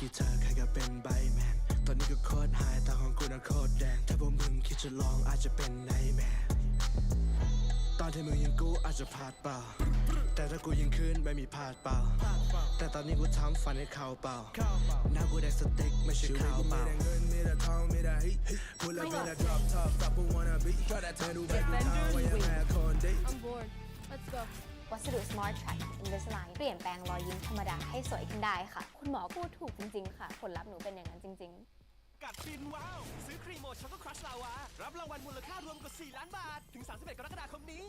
กีเธอใครก็เป็นใบแมน ตอนนี้ก็โคตรหายตาของกูน่ะโคตรแดง ถ้าพวกมึงคิดจะลองอาจจะเป็นไนแมร์ตอนที่มึงยังกูอาจจะพลาดเปล่า แต่ถ้ากูยิงขึ้นไม่มีพลาดเปล่า แต่ตอนนี้กูทำฟันให้เขาเปล่า หน้ากูแดกสเต็กไม่ใช่ข้าวเปล่า Me that good, me that tall, me that heat. Pull up in that drop top, stop who wanna be. Try that ten, do baby time when you're mad, con date. I'm bored. Let's go. วัสดุ Smart Track Invisalign เปลี่ยนแปลงรอยยิ้มธรรมดาให้สวยขึ้นได้ค่ะ คุณหมอพูดถูกจริง ๆ ค่ะ ผลลัพธ์หนูเป็นอย่างนั้นจริง ๆ กัดฟินว้าว ซื้อครีมโมช็อกโกครัชลาวา รับรางวัลมูลค่ารวมกว่า 4 ล้านบาท ถึง 31 กรกฎาคมนี้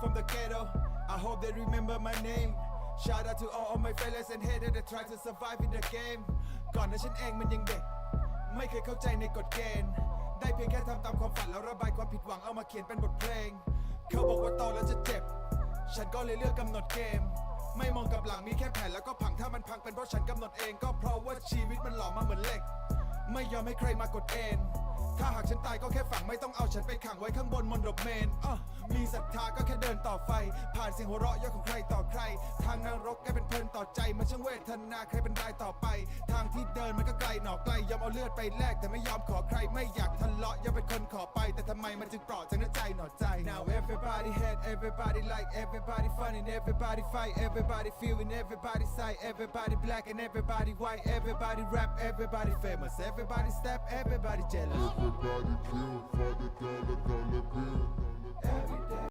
from the ghetto. I hope they remember my name. Shout out to all of my fellas and haters that try to survive in the game ก่อนนั้นฉันเองมันยังเด็ก ไม่เคยเข้าใจในกฎเกณฑ์ ได้เพียงแค่ทำตามความฝันแล้วระบายความผิดหวังเอามาเขียนเป็นบทเพลง เขาบอกว่าโตแล้วจะเจ็บ ฉันก็เลยเลือกกำหนดเกม ไม่มองกับหลังมีแค่แผนแล้วก็พังถ้ามันพังเป็นเพราะฉันกำหนดเอง ก็เพราะว่าชีวิตมันหล่อมาเหมือนเหล็ก ไม่ยอมให้ใครมากดเอน ถ้าหากฉันตายก็แค่ฝังไม่ต้องเอาฉันไปขังไว้ข้างบนมนดบเมนอะมีศรัทธาก็แค่เดินต่อไฟ ผ่านเสียงหัวเราะเยอของใครต่อใคร ต่อใจมันช่างเวทนาใครเป็นรายต่อไป ทางที่เดินมันก็ไกลหนอไกลยอมเอาเลือดไปแลกแต่ไม่ยอมขอใครไม่อยากทะเลาะยังเป็นคนขอไป แต่ทำไมมันจึงเปราะจากน้ำใจหนอใจ Now everybody hate everybody like everybody fun and everybody fight everybody feeling everybody sight everybody black and everybody white everybody rap everybody famous everybody step everybody jealous Everybody kill for the dollar dollar bill.